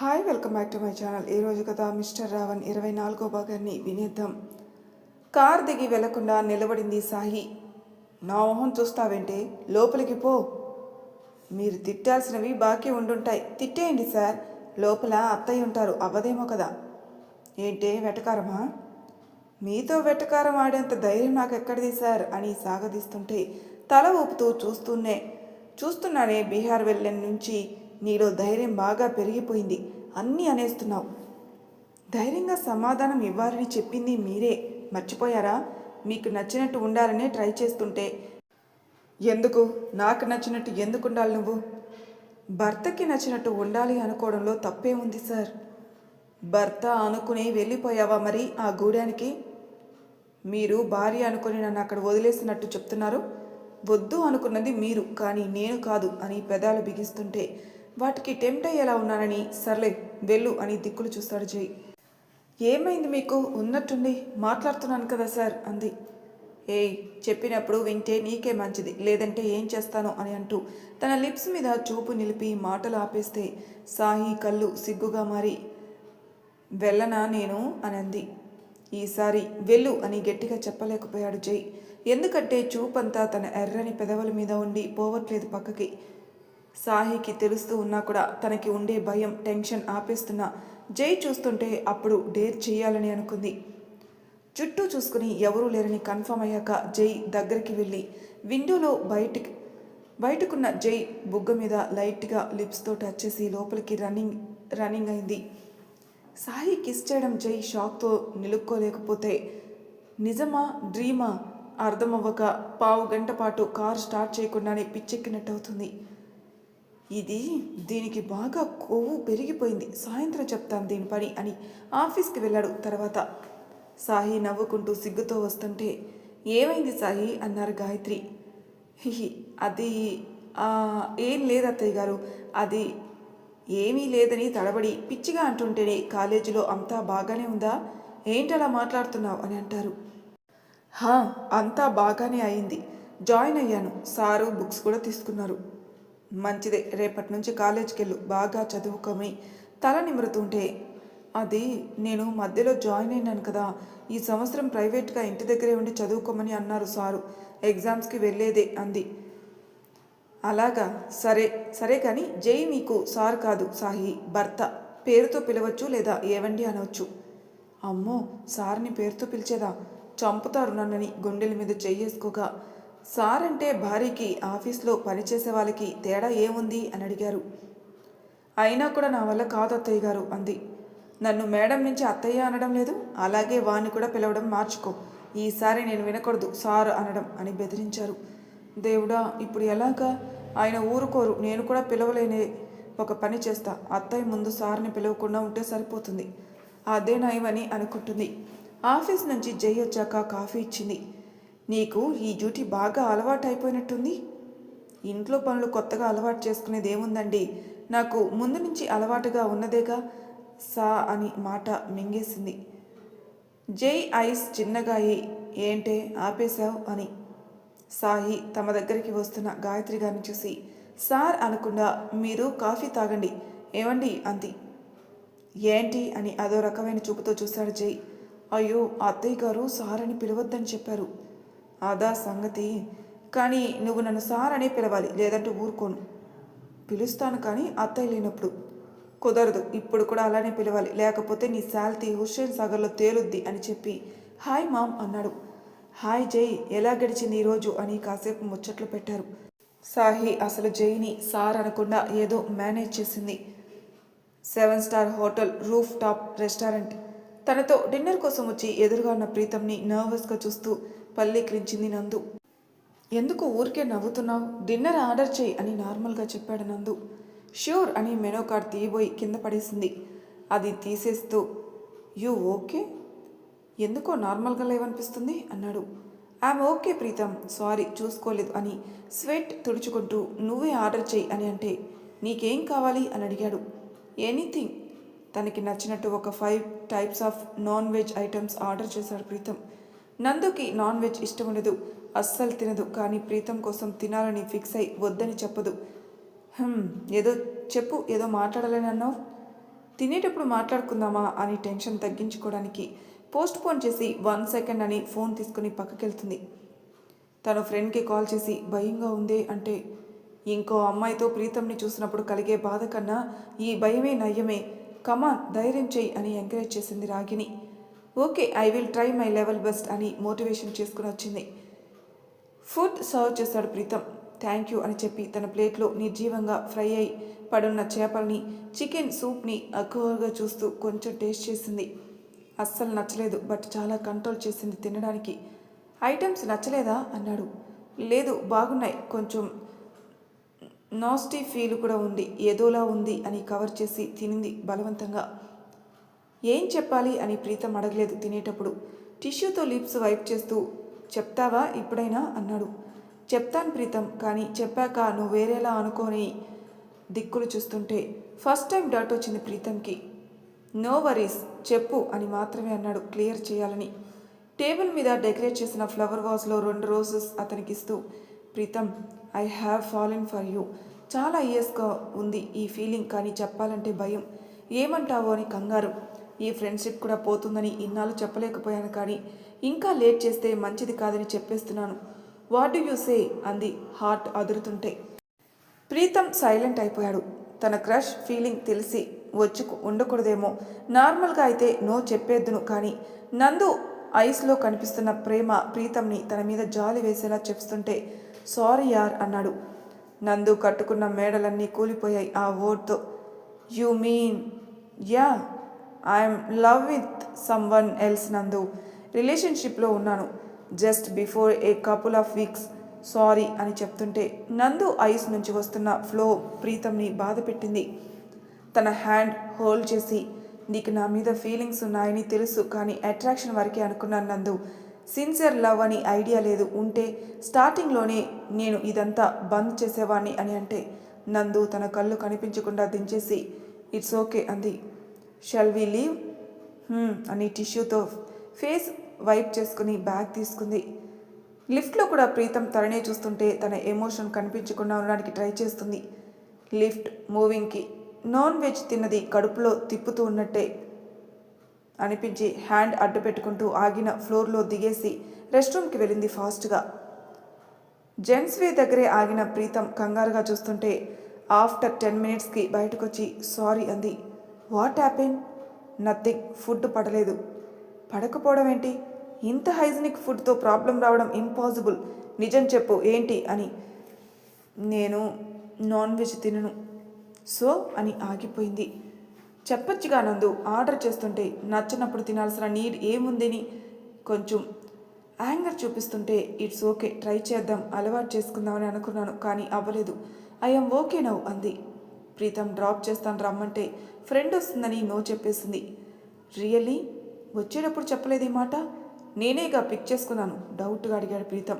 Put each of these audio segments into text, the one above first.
Hi welcome back to my channel. ఈరోజు కదా mister Raavan ఇరవై నాలుగో భాగాన్ని వినేద్దాం. కార్ దిగి వెళ్ళకుండా నిలబడింది సాహి నా మొహం చూస్తావేంటి? లోపలికి పో. మీరు తిట్టాల్సినవి బాకీ ఉండుంటాయి. తిట్టేయండి సార్. లోపల అత్తయ్య ఉంటారు. అవ్వదేమో కదా. ఏంటే వెటకారమా? మీతో వెటకారం ఆడేంత ధైర్యం నాకు ఎక్కడిది సార్? అని సాగదీస్తుంటే తల ఊపుతూ చూస్తూనే చూస్తున్నానే బీహార్ వెళ్ళిన నుంచి నీలో ధైర్యం బాగా పెరిగిపోయింది. అన్నీ అనేస్తున్నావు. ధైర్యంగా సమాధానం ఇవ్వాలని చెప్పింది మీరే. మర్చిపోయారా? మీకు నచ్చినట్టు ఉండాలనే ట్రై చేస్తుంటే. ఎందుకు? నాకు నచ్చినట్టు ఎందుకు ఉండాలి నువ్వు? భర్తకి నచ్చినట్టు ఉండాలి అనుకోవడంలో తప్పే ఉంది సార్. భర్త అనుకుని వెళ్ళిపోయావా మరి ఆ గూడానికి? మీరు భార్య అనుకుని నన్ను అక్కడ వదిలేసినట్టు చెప్తున్నారు. వద్దు అనుకున్నది మీరు కానీ నేను కాదు అని పెదాలు బిగిస్తుంటే. వాటికి టెంప్ట్ అయ్యేలా ఉన్నానని సర్లే వెళ్ళు అని దిక్కులు చూస్తాడు జై. ఏమైంది మీకు? ఉన్నట్టుండి మాట్లాడుతున్నాను కదా సార్ అంది. ఏయ్ చెప్పినప్పుడు వింటే నీకే మంచిది లేదంటే ఏం చేస్తానో అని అంటూ తన లిప్స్ మీద చూపు నిలిపి మాటలు ఆపేస్తే సాహి కళ్ళు సిగ్గుగా మారి వెళ్ళనా నేను? అని అంది. ఈసారి వెళ్ళు అని గట్టిగా చెప్పలేకపోయాడు జై. ఎందుకంటే చూపంతా తన ఎర్రని పెదవుల మీద ఉండి పోవట్లేదు పక్కకి. సాహికి తెలుస్తూ ఉన్నా కూడా తనకి ఉండే భయం టెన్షన్ ఆపేస్తున్నా జై చూస్తుంటే అప్పుడు డేర్ చేయాలని అనుకుంది. చుట్టూ చూసుకుని ఎవరూ లేరని కన్ఫర్మ్ అయ్యాక జై దగ్గరికి వెళ్ళి విండోలో బయటికి బయటకున్న జై బుగ్గ మీద లైట్గా లిప్స్తో టచ్ చేసి లోపలికి రన్నింగ్ రన్నింగ్ అయింది. సాయి కిస్ చేయడం జై షాక్తో నిలుక్కోలేకపోతే నిజమా డ్రీమా? అర్థమవ్వక పావు గంట పాటు కారు స్టార్ట్ చేయకుండానే పిచ్చెక్కినట్టు అవుతుంది ఇది దీనికి బాగా కొవ్వు పెరిగిపోయింది. సాయంత్రం చెప్తాను దీని పని అని ఆఫీస్కి వెళ్ళాడు తర్వాత. సాయి నవ్వుకుంటూ సిగ్గుతో వస్తుంటే ఏమైంది సాయి అన్నారు గాయత్రి. అది ఏం లేదు అత్తయ్య గారు అది ఏమీ లేదని తడబడి పిచ్చిగా అంటుంటేనే కాలేజీలో అంతా బాగానే ఉందా? ఏంటలా మాట్లాడుతున్నావు? అని అంటారు. హా అంతా బాగానే అయింది. జాయిన్ అయ్యాను. సారు బుక్స్ కూడా తీసుకున్నారు. మంచిదే. రేపటి నుంచి కాలేజ్కి వెళ్ళు బాగా చదువుకొని తల నిమురుతుంటే అది నేను మధ్యలో జాయిన్ అయినాను కదా. ఈ సంవత్సరం ప్రైవేట్గా ఇంటి దగ్గరే ఉండి చదువుకోమని అన్నారు సారు. ఎగ్జామ్స్కి వెళ్ళేదే అంది. అలాగా? సరే. సరే కానీ జై నీకు సార్ కాదు సాహి. భర్త. పేరుతో పిలవచ్చు లేదా ఏవండి అనవచ్చు అమ్మో! సార్ని పేరుతో పిలిచేదా? చంపుతారు నన్నని. గుండెల మీద చెయ్యేసుకోగా సార్ అంటే భార్యకి ఆఫీస్లో పనిచేసే వాళ్ళకి తేడా ఏముంది అని అడిగారు. అయినా కూడా నా వల్ల కాదు అత్తయ్య గారు అంది. నన్ను మేడం నుంచి అత్తయ్య అనడం లేదు అలాగే వాణ్ణి కూడా పిలవడం మార్చుకో. ఈసారి నేను వినకూడదు సార్ అనడం అని బెదిరించారు. దేవుడా ఇప్పుడు ఎలాగా? ఆయన ఊరుకోరు నేను కూడా పిలవలేనే. ఒక పని చేస్తా అత్తయ్య ముందు సార్ని పిలవకుండా ఉంటే సరిపోతుంది. అదే నయమని అనుకుంటుంది. ఆఫీస్ నుంచి జై వచ్చాక కాఫీ ఇచ్చింది. నీకు ఈ డ్యూటీ బాగా అలవాటు అయిపోయినట్టుంది ఇంట్లో పనులు కొత్తగా అలవాటు చేసుకునేది ఏముందండి నాకు ముందు నుంచి అలవాటుగా ఉన్నదేగా? సా అని మాట మింగేసింది. జై ఐస్ చిన్నగా ఏంటే ఆపేశావు అని. సాయి తమ దగ్గరికి వస్తున్న గాయత్రి గారిని చూసి సార్ అనకుండా మీరు కాఫీ తాగండి ఏమండి అంది. ఏంటి అని అదో రకమైన చూపుతో చూశాడు జై. అయ్యో అత్తయ్య గారు సార్ అని పిలవద్దని చెప్పారు. అదా సంగతి. కానీ నువ్వు నన్ను సార్ అనే పిలవాలి లేదంటే ఊరుకోను. పిలుస్తాను కానీ అత్తయ్య లేనప్పుడు. కుదరదు ఇప్పుడు కూడా అలానే పిలవాలి. లేకపోతే నీ శాల్తీ హుస్సేన్ సాగర్లో తేలుద్ది అని చెప్పి హాయ్ మామ్ అన్నాడు. హాయ్ జై ఎలా గడిచింది ఈరోజు అని కాసేపు ముచ్చట్లు పెట్టారు. సాహి అసలు జైని సార్ అనకుండా ఏదో మేనేజ్ చేసింది. Seven star hotel roof top restaurant. తనతో డిన్నర్ కోసం వచ్చి ఎదురుగా ఉన్న ప్రీతంని నర్వస్గా చూస్తూ పల్లీకరించింది నందు. ఎందుకు ఊరికే నవ్వుతున్నావు? డిన్నర్ ఆర్డర్ చేయి అని నార్మల్గా చెప్పాడు నందు. ష్యూర్ అని మెనో కార్డ్ తీయబోయి కింద పడేసింది. అది తీసేస్తూ యూ ఓకే? ఎందుకో నార్మల్గా లేవనిపిస్తుంది అన్నాడు. I'm okay Pritam. సారీ చూసుకోలేదు అని స్వెట్ తుడుచుకుంటూ నువ్వే ఆర్డర్ చేయి అని అంటే నీకేం కావాలి అని అడిగాడు. ఎనీథింగ్. తనకి నచ్చినట్టు ఒక five types of non veg items order చేశాడు ప్రీతం. నందుకి నాన్ వెజ్ ఇష్టం ఉండదు అస్సలు తినదు. కానీ ప్రీతం కోసం తినాలని ఫిక్స్ అయి వద్దని చెప్పదు. ఏదో చెప్పు ఏదో మాట్లాడాలని అన్నావు? తినేటప్పుడు మాట్లాడుకుందామా అని టెన్షన్ తగ్గించుకోవడానికి పోస్ట్ పోన్ చేసి వన్ సెకండ్ అని ఫోన్ తీసుకుని పక్కకెళ్తుంది. తను ఫ్రెండ్కి కాల్ చేసి భయంగా ఉంది అంటే ఇంకో అమ్మాయితో ప్రీతంని చూసినప్పుడు కలిగే బాధ కన్నా ఈ భయమే నయ్యమే. కమాన్ ధైర్యం చెయ్యి అని ఎంకరేజ్ చేసింది Ragini okay I will try my level best అని మోటివేషన్ చేసుకుని వచ్చింది. ఫుడ్ సర్వ్ చేశాడు ప్రీతం. థ్యాంక్ యూ అని చెప్పి తన ప్లేట్లో నిర్జీవంగా ఫ్రై అయి పడున్న చేపల్ని చికెన్ సూప్ని అక్కువగా చూస్తూ కొంచెం టేస్ట్ చేసింది. అస్సలు నచ్చలేదు బట్ చాలా కంట్రోల్ చేసింది తినడానికి. ఐటమ్స్ నచ్చలేదా? అన్నాడు. లేదు బాగున్నాయి. కొంచెం నాస్టీ ఫీల్ కూడా ఉంది. ఏదోలా ఉంది అని కవర్ చేసి తినింది బలవంతంగా. ఏం చెప్పాలి అని ప్రీతం అడగలేదు తినేటప్పుడు. టిష్యూతో లిప్స్ వైప్ చేస్తూ చెప్తావా ఇప్పుడైనా? అన్నాడు. చెప్తాను ప్రీతం కానీ చెప్పాక నువ్వు వేరేలా అనుకోని దిక్కులు చూస్తుంటే ఫస్ట్ టైం డౌట్ వచ్చింది ప్రీతంకి. నో వరీస్ చెప్పు అని మాత్రమే అన్నాడు క్లియర్ చేయాలని. టేబుల్ మీద డెకరేట్ చేసిన ఫ్లవర్ వాజ్లో రెండు రోజెస్ అతనికి ఇస్తూ Preetham I have fallen for you. చాలా ఇయర్స్గా ఉంది ఈ ఫీలింగ్ కానీ చెప్పాలంటే భయం. ఏమంటావో అని కంగారు. ఈ ఫ్రెండ్షిప్ కూడా పోతుందని ఇన్నాళ్ళు చెప్పలేకపోయాను కానీ ఇంకా లేట్ చేస్తే మంచిది కాదని చెప్పేస్తున్నాను. What do you say? అంది హార్ట్ అదురుతుంటే. ప్రీతం సైలెంట్ అయిపోయాడు. తన క్రష్ ఫీలింగ్ తెలిసి వచ్చి ఉండకూడదేమో. నార్మల్గా అయితే నో చెప్పేద్దును కానీ నందు ఐస్లో కనిపిస్తున్న ప్రేమ ప్రీతంని తన మీద జాలి వేసేలా చెప్తుంటే సారీ యార్ అన్నాడు. నందు కట్టుకున్న మేడలన్నీ కూలిపోయాయి ఆ ఓడ్తో. You mean ya. I'm love with someone else Nandu. రిలేషన్షిప్లో ఉన్నాను. Just before a couple of weeks. Sorry అని చెప్తుంటే నందు ఐస్ నుంచి వస్తున్న ఫ్లో ప్రీతంని బాధ పెట్టింది తన హ్యాండ్ హోల్డ్ చేసి నీకు నా మీద ఫీలింగ్స్ ఉన్నాయని తెలుసు కానీ అట్రాక్షన్ వరకే అనుకున్నాను నందు. సిన్సియర్ లవ్ అని ఐడియా లేదు. ఉంటే స్టార్టింగ్లోనే నేను ఇదంతా బంద్ చేసేవాణ్ణి అని అంటే నందు తన కళ్ళు కనిపించకుండా దించేసి ఇట్స్ ఓకే అంది. షల్ వి లీవ్ అని టిష్యూతో ఫేస్ వైప్ చేసుకుని బ్యాగ్ తీసుకుంది. లిఫ్ట్లో కూడా ప్రీతం తననే చూస్తుంటే తన ఎమోషన్ కనిపించకుండా ఉండడానికి ట్రై చేస్తుంది. లిఫ్ట్ మూవింగ్కి నాన్ వెజ్ తిన్నది కడుపులో తిప్పుతూ ఉన్నట్టే అనిపించి హ్యాండ్ అడ్డు పెట్టుకుంటూ ఆగిన ఫ్లోర్లో దిగేసి రెస్ట్ రూమ్కి వెళ్ళింది ఫాస్ట్గా. జెంట్స్ వే దగ్గరే ఆగిన ప్రీతం కంగారుగా చూస్తుంటే ఆఫ్టర్ టెన్ మినిట్స్కి బయటకొచ్చి సారీ అంది. వాట్ హ్యాపెన్ నథింగ్ ఫుడ్ పడలేదు. పడకపోవడం ఏంటి? ఇంత హైజీనిక్ ఫుడ్తో ప్రాబ్లం రావడం ఇంపాసిబుల్ నిజం చెప్పు ఏంటి అని. నేను నాన్ వెజ్ తినను. సో అని ఆగిపోయింది. చెప్పొచ్చుగా నందు ఆర్డర్ చేస్తుంటే నచ్చినప్పుడు తినాల్సిన నీడ్ ఏముందని కొంచెం యాంగర్ చూపిస్తుంటే ఇట్స్ ఓకే ట్రై చేద్దాం అలవాటు చేసుకుందామని అనుకున్నాను కానీ అవ్వలేదు. ఐఎమ్ ఓకే నవ్వు అంది. ప్రీతం డ్రాప్ చేస్తాను రమ్మంటే ఫ్రెండ్ వస్తుందని నో చెప్పేసింది. రియల్లీ? వచ్చేటప్పుడు చెప్పలేదే మాట? నేనేగా పిక్ చేసుకున్నాను డౌట్గా అడిగాడు ప్రీతం.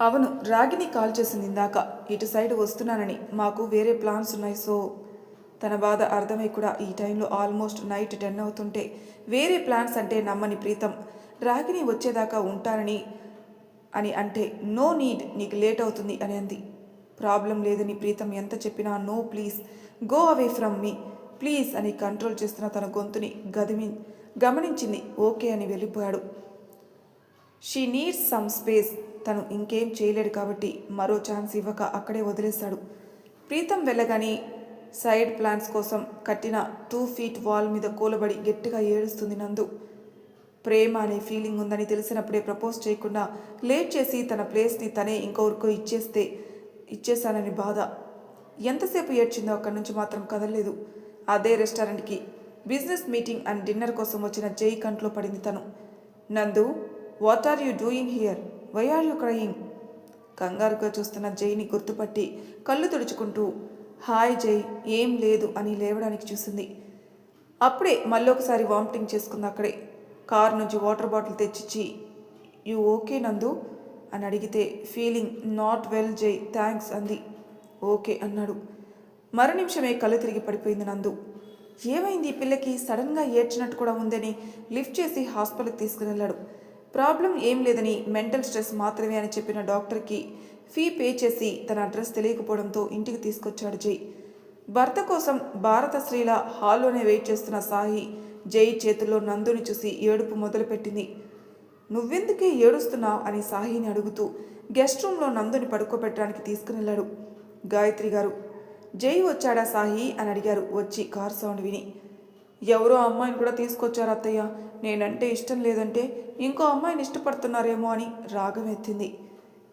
అవును రాగిని కాల్ చేసింది ఇందాక. ఇటు సైడ్ వస్తున్నానని. మాకు వేరే ప్లాన్స్ ఉన్నాయి సో తన బాధ అర్థమై కూడా ఈ టైంలో ఆల్మోస్ట్ నైట్ టెన్ అవుతుంటే వేరే ప్లాన్స్ అంటే నమ్మని ప్రీతం. రాగిని వచ్చేదాకా ఉంటానని అని అంటే నో నీడ్ నీకు లేట్ అవుతుంది అని అంది. ప్రాబ్లం లేదని ప్రీతం ఎంత చెప్పినా no please go away from me. Please అని కంట్రోల్ చేస్తున్న తన గొంతుని గదిమి గమనించింది. ఓకే అని వెళ్ళిపోయాడు. షీ నీడ్స్ సమ్ స్పేస్ తను ఇంకేం చేయలేడు కాబట్టి మరో ఛాన్స్ ఇవ్వక అక్కడే వదిలేశాడు. ప్రీతం వెళ్ళగానే సైడ్ ప్లాన్స్ కోసం కట్టిన టూ ఫీట్ వాల్ మీద కూలబడి గట్టిగా ఏడుస్తుంది నందు. ప్రేమ అనే ఫీలింగ్ ఉందని తెలిసినప్పుడే ప్రపోజ్ చేయకుండా లేట్ చేసి తన ప్లేస్ని తనే ఇంకొకరికో ఇచ్చేస్తే ఇచ్చేశానని బాధ. ఎంతసేపు ఏడ్చిందో అక్కడి నుంచి మాత్రం కదలలేదు. అదే రెస్టారెంట్కి. బిజినెస్ మీటింగ్ అండ్ డిన్నర్ కోసం వచ్చిన జై కంట్లో పడింది తను. Nandu what are you doing here why are you crying కంగారుగా చూస్తున్న జైని గుర్తుపట్టి కళ్ళు తుడుచుకుంటూ హాయ్ జై ఏం లేదు అని లేవడానికి చూసింది. అప్పుడే మళ్ళొకసారి వామిటింగ్ చేసుకుంది అక్కడే. కార్ నుంచి వాటర్ బాటిల్ తెచ్చిచ్చి యూ ఓకే నందు? అని అడిగితే feeling not well Jai thanks అంది. ఓకే అన్నాడు. మరు నిమిషమే కళ్ళు తిరిగి పడిపోయింది నందు. ఏమైంది ఈ పిల్లకి? సడన్గా ఏడ్చినట్టు కూడా ఉందని లిఫ్ట్ చేసి హాస్పిటల్కి తీసుకుని వెళ్ళాడు. ప్రాబ్లం ఏం లేదని మెంటల్ స్ట్రెస్ మాత్రమే అని చెప్పిన డాక్టర్కి ఫీ పే చేసి తన అడ్రస్ తెలియకపోవడంతో ఇంటికి తీసుకొచ్చాడు జై. భర్త కోసం భారత స్త్రీల హాల్లోనే వెయిట్ చేస్తున్న సాయి జై చేతుల్లో నందుని చూసి ఏడుపు మొదలుపెట్టింది. నువ్వెందుకే ఏడుస్తున్నావు? అని సాహిని అడుగుతూ గెస్ట్ రూమ్లో నందుని పడుకోబెట్టడానికి తీసుకుని వెళ్ళాడు గాయత్రి గారు. జై వచ్చాడా సాయి అని అడిగారు. వచ్చి కార్ సౌండ్ విని. ఎవరో అమ్మాయిని కూడా తీసుకొచ్చారు అత్తయ్య. నేనంటే ఇష్టం లేదంటే ఇంకో అమ్మాయిని ఇష్టపడుతున్నారేమో అని రాగం ఎత్తింది.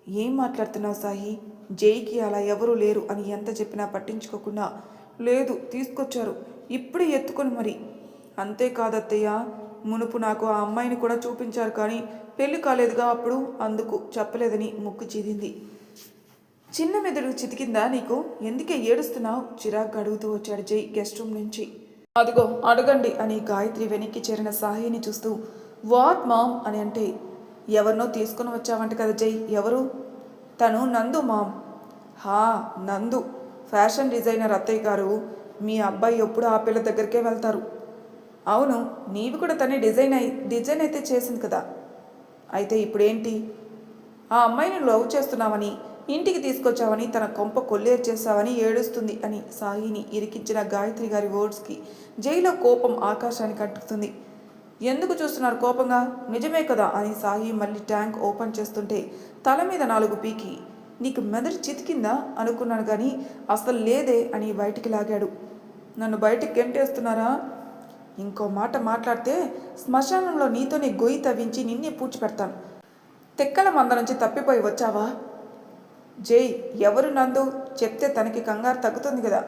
ఏం మాట్లాడుతున్నావు సాయి జైకి అలా ఎవరూ లేరు అని ఎంత చెప్పినా పట్టించుకోకుండా. లేదు తీసుకొచ్చారు. ఇప్పుడే ఎత్తుకొని మరి. అంతేకాదత్తయ్య మునుపు నాకు ఆ అమ్మాయిని కూడా చూపించారు కానీ పెళ్ళి కాలేదుగా అప్పుడు అందుకు చెప్పలేదని ముక్కు చీదింది. చిన్న మెదడు చితికిందా నీకు? ఎందుకే ఏడుస్తున్నావు? చిరాగ్గా అడుగుతూ వచ్చాడు జై గెస్ట్ రూమ్ నుంచి. అదిగో అడగండి అని గాయత్రి వెనక్కి చేరిన సాహిని చూస్తూ వాట్ మామ్? అని అంటే ఎవరినో తీసుకుని వచ్చావంట కదా జై ఎవరు? తను నందు మామ్. హా నందు. ఫ్యాషన్ డిజైనర్ అత్తయ్య గారు మీ అబ్బాయి ఎప్పుడు ఆ పిల్ల దగ్గరికే వెళ్తారు. అవును నీవి కూడా తనే డిజైన్ అయి డిజైన్ అయితే చేసింది కదా. అయితే ఇప్పుడేంటి? ఆ అమ్మాయిని లవ్ చేస్తున్నావని ఇంటికి తీసుకొచ్చావని తన కొంప కొల్లేరు చేశావని ఏడుస్తుంది అని సాయిని ఇరికించిన గాయత్రి గారి వర్డ్స్కి జైలో కోపం ఆకాశానికి అంటుతుంది ఎందుకు చూస్తున్నారు కోపంగా? నిజమే కదా అని సాయి మళ్ళీ ట్యాంక్ ఓపెన్ చేస్తుంటే తల మీద నాలుగు పీకి నీకు మెదడు చితికిందా అనుకున్నాను కానీ అసలు లేదే అని బయటికి లాగాడు. నన్ను బయటికి గెంటేస్తున్నారా? ఇంకో మాట మాట్లాడితే శ్మశానంలో నీతోనే గొయ్యి తవ్వించి నిన్నే పూడ్చిపెడతాను. తెక్కల మంద నుంచి తప్పిపోయి వచ్చావా? జై ఎవరు నందు? చెప్తే తనకి కంగారు తగ్గుతుంది కదా.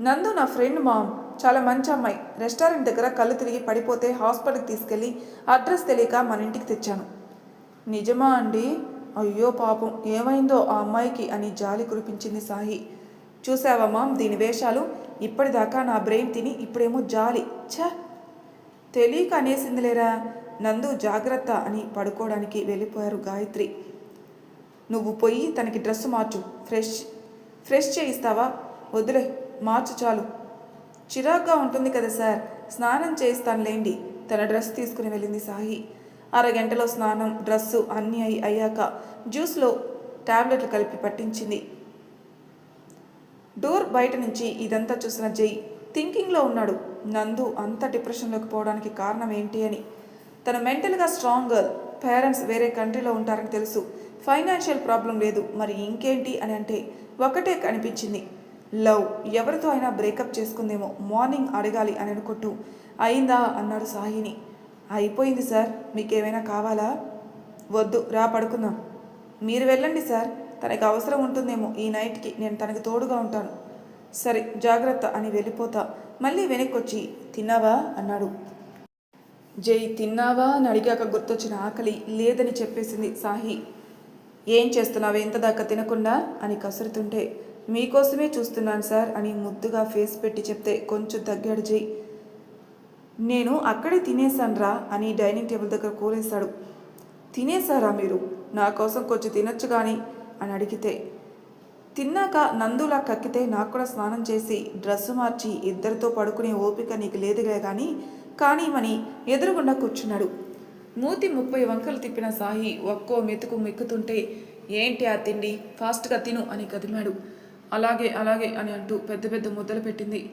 నందు నా ఫ్రెండ్ మామ్ చాలా మంచి అమ్మాయి. రెస్టారెంట్ దగ్గర కళ్ళు తిరిగి పడిపోతే హాస్పిటల్కి తీసుకెళ్ళి అడ్రస్ తెలియక మన ఇంటికి తెచ్చాను. నిజమా అండి? అయ్యో పాపం ఏమైందో ఆ అమ్మాయికి అని జాలి కురిపించింది సాహి చూసావా మామ్ దీని వేషాలు? ఇప్పటిదాకా నా బ్రెయిన్ తిని ఇప్పుడేమో జాలి. ఛ! తెలియక అనేసిందిలేరా? నందు జాగ్రత్త అని పడుకోవడానికి వెళ్ళిపోయారు గాయత్రి. నువ్వు పోయి తనకి డ్రెస్ మార్చు. ఫ్రెష్ ఫ్రెష్ చేయిస్తావా? వదిలే మార్చు చాలు. చిరాగ్గా ఉంటుంది కదా సార్ స్నానం చేయిస్తానులేండి తన డ్రెస్ తీసుకుని వెళ్ళింది సాహి అరగంటలో స్నానం డ్రెస్సు అన్నీ అయి అయ్యాక జ్యూస్లో టాబ్లెట్లు కలిపి పట్టించింది. డోర్ బయట నుంచి ఇదంతా చూసిన జై థింకింగ్లో ఉన్నాడు. నందు అంత డిప్రెషన్లోకి పోవడానికి కారణం ఏంటి అని. తన మెంటల్గా స్ట్రాంగ్ గర్ల్ పేరెంట్స్ వేరే కంట్రీలో ఉంటారని తెలుసు. ఫైనాన్షియల్ ప్రాబ్లం లేదు మరి ఇంకేంటి అని అంటే ఒకటే కనిపించింది. లవ్ ఎవరితో అయినా బ్రేకప్ చేసుకుందేమో మార్నింగ్ అడగాలి అని అనుకుంటూ అయిందా? అన్నాడు సాహిని. అయిపోయింది సార్ మీకేమైనా కావాలా? వద్దు రా పడుకుందాం. మీరు వెళ్ళండి సార్ తనకి అవసరం ఉంటుందేమో ఈ నైట్కి నేను తనకి తోడుగా ఉంటాను. సరే జాగ్రత్త అని వెళ్ళిపోతా. మళ్ళీ వెనక్కి వచ్చి తిన్నావా? అన్నాడు. జై తిన్నావా? అని అడిగాక గుర్తొచ్చిన ఆకలి లేదని చెప్పేసింది సాహి. ఏం చేస్తున్నావు? ఎంత దాకా తినకుండా? అని కసురుతుంటే మీకోసమే చూస్తున్నాను సార్ అని ముద్దుగా ఫేస్ పెట్టి చెప్తే కొంచెం తగ్గాడు జై. నేను అక్కడే తినేసాన్రా అని డైనింగ్ టేబుల్ దగ్గర కూరేశాడు తినేసారా మీరు? నా కోసం కొంచెం తినొచ్చు కానీ అని అడిగితే తిన్నాక నందులా కక్కితే నాకు కూడా స్నానం చేసి డ్రెస్సు మార్చి ఇద్దరితో పడుకునే ఓపిక నీకు లేదులే కానీ కానీ మని ఎదురుగుండా కూర్చున్నాడు. మూతి ముప్పై వంకలు తిప్పిన సాయి ఒక్కో మెతుకు మెక్కుతుంటే ఏంటి ఆ తిండి? ఫాస్ట్గా తిను అని కదిమాడు. అలాగే అలాగే అని అంటూ పెద్ద పెద్ద ముద్దలు పెట్టింది.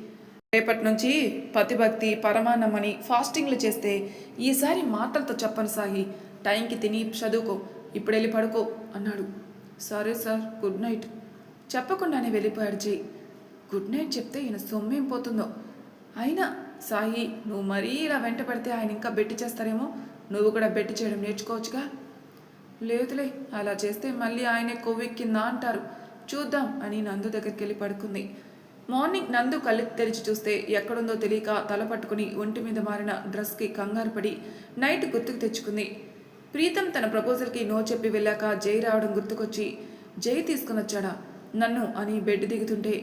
రేపటి నుంచి పతిభక్తి పరమాన్నమని ఫాస్టింగ్లు చేస్తే ఈసారి మాటలతో చెప్పను సాయి. టైంకి తిని చదువుకో ఇప్పుడు వెళ్ళి పడుకో అన్నాడు. సరే సార్ గుడ్ నైట్ చెప్పకుండానే వెళ్ళిపోయాడు జై. గుడ్ నైట్ చెప్తే ఈయన సొమ్మేం పోతుందో. అయినా సాయి నువ్వు మరీ ఇలా వెంట పడితే ఆయన ఇంకా బెట్టి చేస్తారేమో? నువ్వు కూడా బెట్టి చేయడం నేర్చుకోవచ్చుగా? లేదులే అలా చేస్తే మళ్ళీ ఆయనే కొవ్వెక్కిందా అంటారు. చూద్దాం అని నందు దగ్గరికి వెళ్ళి పడుకుంది. మార్నింగ్ నందు కళ్ళు తెరిచి చూస్తే ఎక్కడుందో తెలియక తల పట్టుకుని ఒంటి మీద మారిన డ్రెస్కి కంగారు పడి నైట్ గుర్తుకు తెచ్చుకుంది. ప్రీతం తన ప్రపోజల్కి నో చెప్పి వెళ్ళాక జై రావడం గుర్తుకొచ్చి జై తీసుకుని వచ్చాడా నన్ను అని బెడ్ దిగుతుంటే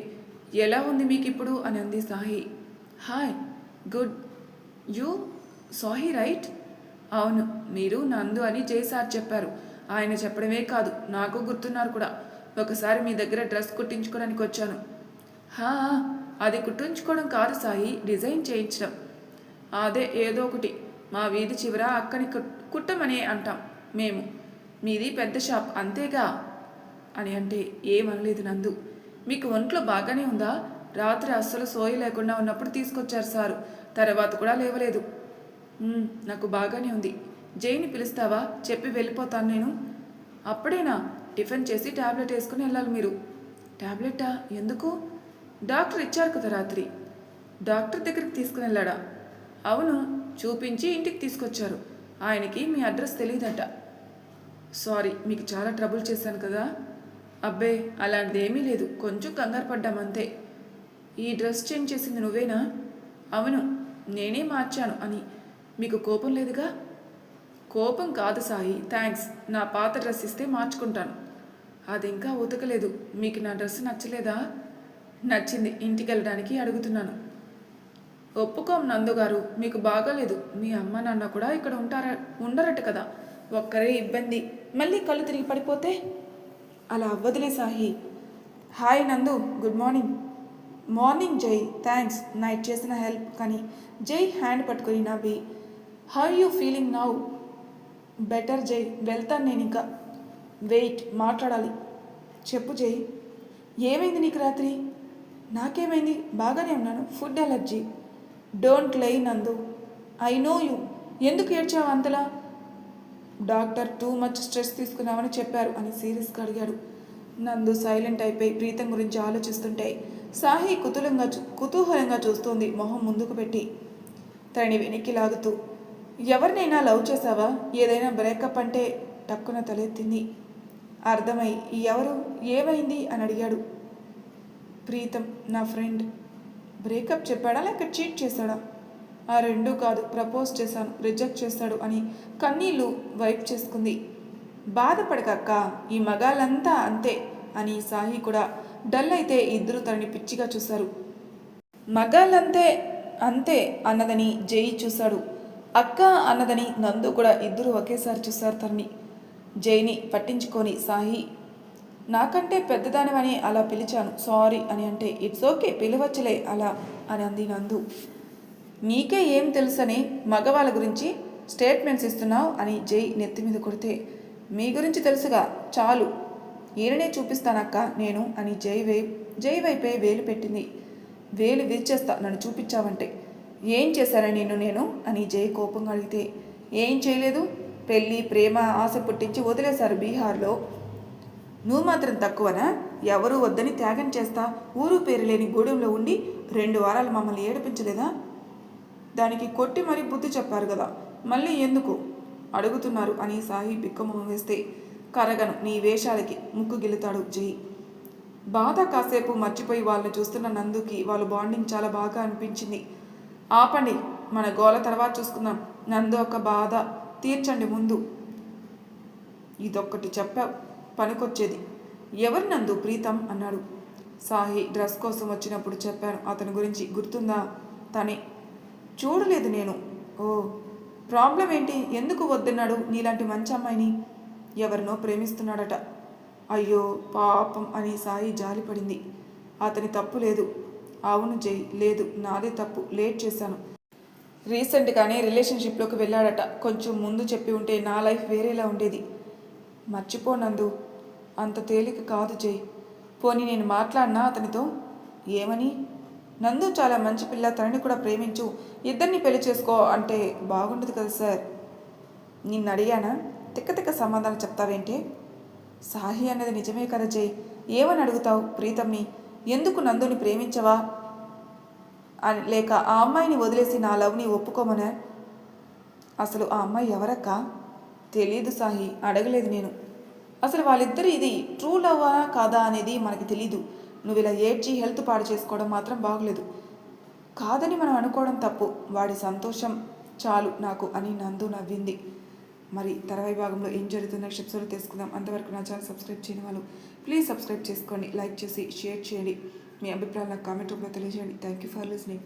ఎలా ఉంది మీకు ఇప్పుడు అని అంది Sahi. Hi good. You? Sahi right? అవును మీరు నందు అని జయసార్ చెప్పారు. ఆయన చెప్పడమే కాదు నాకు గుర్తున్నారు కూడా. ఒకసారి మీ దగ్గర డ్రెస్ కుట్టించుకోవడానికి వచ్చాను. హా అది కుట్టించుకోవడం కాదు సాయి డిజైన్ చేయించడం. అదే ఏదో ఒకటి. మా వీధి చివర అక్కని కుట్- కుట్టమనే అంటాం మేము. మీది పెద్ద షాప్ అంతేగా? అని అంటే ఏమనలేదు నందు. మీకు ఒంట్లో బాగానే ఉందా? రాత్రి అస్సలు సోయి లేకుండా ఉన్నప్పుడు తీసుకొచ్చారు సారు. తర్వాత కూడా లేవలేదు. నాకు బాగానే ఉంది. జైని పిలుస్తావా? చెప్పి వెళ్ళిపోతాను నేను. అప్పుడేనా? టిఫిన్ చేసి ట్యాబ్లెట్ వేసుకుని వెళ్ళాలి మీరు. ట్యాబ్లెటా ఎందుకు? డాక్టర్ ఇచ్చారు కదా రాత్రి. డాక్టర్ దగ్గరికి తీసుకుని వెళ్ళాడా? అవును చూపించి ఇంటికి తీసుకొచ్చారు. ఆయనకి మీ అడ్రస్ తెలియదట సారీ మీకు చాలా ట్రబుల్ చేశాను కదా. అబ్బే అలాంటిది ఏమీ లేదు. కొంచెం కంగారు పడ్డామంతే ఈ డ్రెస్ చేంజ్ చేసింది నువ్వేనా? అవును నేనే మార్చాను అని. మీకు కోపం లేదుగా? కోపం కాదు సాయి. థ్యాంక్స్. నా పాత డ్రెస్ ఇస్తే మార్చుకుంటాను. అది ఇంకా ఉతకలేదు. మీకు నా డ్రెస్ నచ్చలేదా? నచ్చింది. ఇంటికి వెళ్ళడానికి అడుగుతున్నాను. ఒప్పుకోం నందు గారు. మీకు బాగాలేదు. మీ అమ్మ నాన్న కూడా ఇక్కడ ఉంటారా ఉండరట కదా. ఒక్కరే ఇబ్బంది. మళ్ళీ కళ్ళు తిరిగి పడిపోతే? అలా అవ్వదులే Sahi hi Nandu. Good morning. Morning Jai. Thanks. Night చేసిన హెల్ప్. కానీ జై హ్యాండ్ పట్టుకొని నావి how you feeling now better Jai వెళ్తాను నేను ఇంకా. వెయిట్ మాట్లాడాలి. చెప్పు జై ఏమైంది నీకు రాత్రి? నాకేమైంది? బాగానే ఉన్నాను. ఫుడ్ అలర్జీ డోంట్ లై నందు. ఐ నో యూ ఎందుకు ఏడ్చావు అంతలా? డాక్టర్ టూ మచ్ స్ట్రెస్ తీసుకున్నామని చెప్పారు అని సీరియస్గా అడిగాడు. నందు సైలెంట్ అయిపోయి ప్రీతం గురించి ఆలోచిస్తుంటే సాహి కుతూలంగా చూ- కుతూహలంగా చూస్తోంది. మొహం ముందుకు పెట్టి. తనని వెనక్కి లాగుతూ ఎవరినైనా లవ్ చేసావా ఏదైనా బ్రేకప్ అంటే టక్కున తలెత్తింది. అర్థమై ఎవరు? ఏమైంది? అని అడిగాడు. ప్రీతం నా ఫ్రెండ్. బ్రేకప్ చెప్పాడా లేక చీట్ చేశాడా? ఆ రెండు కాదు ప్రపోజ్ చేశాను రిజెక్ట్ చేశాడు అని కన్నీళ్ళు వైప్ చేసుకుంది. బాధపడకక్క ఈ మగాళ్ళంతా అంతే అని సాహి కూడా డల్ అయితే ఇద్దరు తనని పిచ్చిగా చూశారు. మగాళ్ళంతే అంతే అన్నదని జై చూశాడు. అక్క అన్నదని నందు కూడా ఇద్దరు ఒకేసారి చూశారు తనని జైని పట్టించుకొని సాహి నాకంటే పెద్దదానివని అలా పిలిచాను సారీ అని అంటే ఇట్స్ ఓకే పిలవచ్చులే అలా అని అంది నందు. నీకే ఏం తెలుసని మగవాళ్ళ గురించి స్టేట్మెంట్స్ ఇస్తున్నావు అని జై నెత్తి మీద కొడితే మీ గురించి తెలుసుగా చాలు ఈయననే చూపిస్తానక్క నేను అని జై వై జై వైపే వేలు పెట్టింది. వేలు విరిచేస్తా నన్ను చూపించావంటే ఏం చేశాను నిన్ను నేను? అని జై కోపంగా అడిగితే ఏం చేయలేదు? పెళ్ళి ప్రేమ ఆశ పుట్టించి వదిలేశారు బీహార్లో. నువ్వు మాత్రం తక్కువనా? ఎవరు వద్దని త్యాగం చేస్తా? ఊరు పేరు లేని గూడెంలో ఉండి రెండు వారాలు మమ్మల్ని ఏడిపించలేదా? దానికి కొట్టి మరీ బుద్ధి చెప్పారు కదా. మళ్ళీ ఎందుకు? అడుగుతున్నారు అని సాహి బిక్కమొహం వేస్తే కరగను నీ వేషాలకి ముక్కు గిలుతాడు జై బాధ కాసేపు మర్చిపోయి వాళ్ళని చూస్తున్న నందుకి వాళ్ళ బాండింగ్ చాలా బాగా అనిపించింది. ఆపండి. మన గోల తర్వాత చూసుకుందాం. నందు ఒక బాధ. తీర్చండి ముందు. ఇదొక్కటి చెప్పా పనికొచ్చేది. ఎవరు నందు? ప్రీతం అన్నాడు. సాహి డ్రెస్ కోసం వచ్చినప్పుడు చెప్పాను. అతని గురించి గుర్తుందా? తనే. చూడలేదు నేను. ఓ ప్రాబ్లం ఏంటి? ఎందుకు వద్దన్నాడు నీలాంటి మంచి అమ్మాయిని? ఎవరినో ప్రేమిస్తున్నాడట. అయ్యో పాపం అని సాయి జాలిపడింది. అతని తప్పు లేదు. అవును జై లేదు నాదే తప్పు లేట్ చేశాను. రీసెంట్గానే రిలేషన్షిప్లోకి వెళ్ళాడట. కొంచెం ముందు చెప్పి ఉంటే నా లైఫ్ వేరేలా ఉండేది. మర్చిపోనందు అంత తేలిక కాదు జై. పోనీ నేను మాట్లాడినా అతనితో? ఏమని? నందు చాలా మంచి పిల్ల తనని కూడా ప్రేమించు. ఇద్దరిని పెళ్ళి చేసుకో అంటే బాగుండదు కదా సార్. నిన్ను అడిగానా? తిక్క తిక్క సమాధానం చెప్తావేంటి? సాహి అన్నది నిజమే కదా జై. ఏమని అడుగుతావు ప్రీతమ్ని? ఎందుకు నందుని ప్రేమించవా? అని లేక ఆ అమ్మాయిని వదిలేసి నా లవ్ని ఒప్పుకోమనే? అసలు ఆ అమ్మాయి ఎవరక్క? తెలియదు సాహి అడగలేదు నేను. అసలు వాళ్ళిద్దరు ఇది ట్రూ లవ్వా కాదా అనేది మనకి తెలీదు. నువ్వు ఇలా ఏడ్చి హెల్త్ పాడు చేసుకోవడం మాత్రం బాగలేదు. కాదని మనం అనుకోవడం తప్పు. వాడి సంతోషం చాలు నాకు అని నందు నవ్వింది. మరి తర్వాయి భాగంలో ఏం జరుగుతుందో నెక్స్ట్ ఎపిసోడ్ తెలుసుకుందాం. అంతవరకు నా ఛానల్ సబ్స్క్రైబ్ చేయని వాళ్ళు ప్లీజ్ సబ్స్క్రైబ్ చేసుకోండి లైక్ చేసి షేర్ చేయండి. మీ అభిప్రాయాలు నాకు కామెంట్ రూపంలో తెలియజేయండి. Thank you for listening